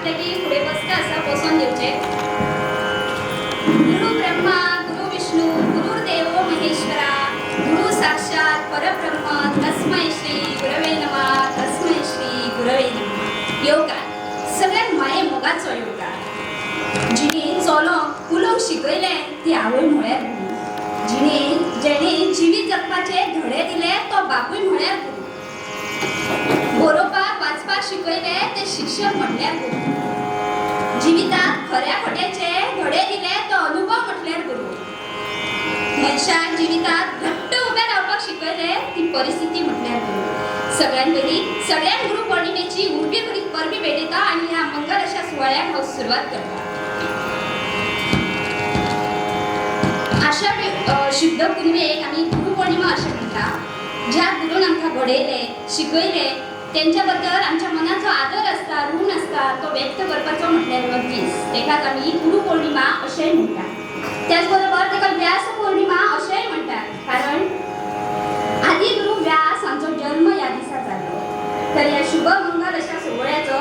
म्हटलं की पुढे बसता असं बसून देऊचे. गुरु ब्रह्मा गुरु विष्णू गुरुदेव महेश्वरा गुरु साक्षात परब्रह्म तस्मै श्री गुरवे नमा तस्मै श्री गुरवे नमा. योगा सगळ्यात माये मोगाचो योगा जिणे चोलो उलोवंक शिकयले ती आवय म्हळ्यार गुरू जिणे जेणे जिवीत जगपाचे धडे दिले तो बापूय म्हळ्यार वाचपाक शिकयले ते शिक्षक म्हणल्यार गुरू. जिवितात खऱ्या खोट्याचे धडे दिले तो अनुभव म्हटल्यार गुरू. मनशाक जिवितात घट्ट उभे रावपाक शिकयले ती परिस्थिती म्हटल्यार गुरू. सगळ्यान पयली सगळ्यान गुरु पौर्णिमेची उर्बी करीत परबी भेटयता आनी ह्या मंगल अशा सुवाळ्याक हांव सुरवात करता आषाढ शुद्ध पुनवेक आमी गुरु पौर्णिमा अशें म्हणटा ज्या गुरून आमकां घडयले शिकयले तेंच्या बद्दल आमच्या मनाचो आदर आसता ऋण आसता तो व्यक्त करपाचो म्हटल्यार हो दीस तेकाच आमी गुरु पौर्णिमा अशेंय म्हणटात त्याच बरोबर तेका व्यास पौर्णिमा अशेंय म्हणटात कारण आदी गुरु व्यास हांचो जल्म ह्या दिसा जालो तर ह्या शुभ मंगल अशा सोहळ्याचो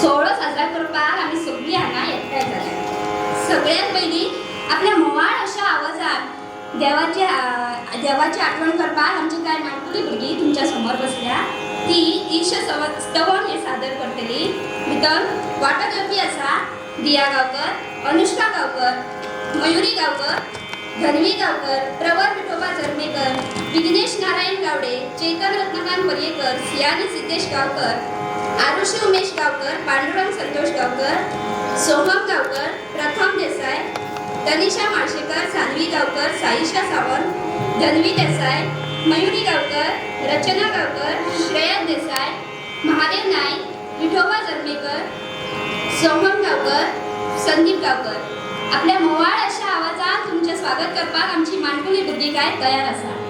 सोहळो साजरा करपाक आमी सगळीं हांगा एकठांय जाल्या सगळ्यात पयलीं आपल्या मोवाळ अशा आवाजात देवाची देवाची आठवण करपाक आमची कांय माणकुली भुरगीं तुमच्यासमोर बसल्या. ती ईश सव- स्तवन हे सादर करतली. भितर वांटो घेवपी आसा दिया गांवकर अनुष्का गांवकर मयुरी गांवकर धनवी गांवकर प्रवर विठोबा जर्मेकर विघ्नेश नारायण गावडे चेतन रत्नकांत पर्येकर सियानी सिद्धेश गांवकर आरुषी उमेश गांवकर पांडुरंग संतोष गांवकर सोहम गांवकर प्रथम देसाय तनिषा माळशेकर सानवी गांवकर साईशा सावंत धनवी देसाय मयुरी गांवकर रचना गावकर श्रेया देसाय महादेव नाईक विठोबा जर्मेकर सोहम गावकर संदीप गावकर. आपल्या मोवाळ अशा आवाजात तुमचे स्वागत करपाक आमची माणकुली भुरगीं काय तयार आसा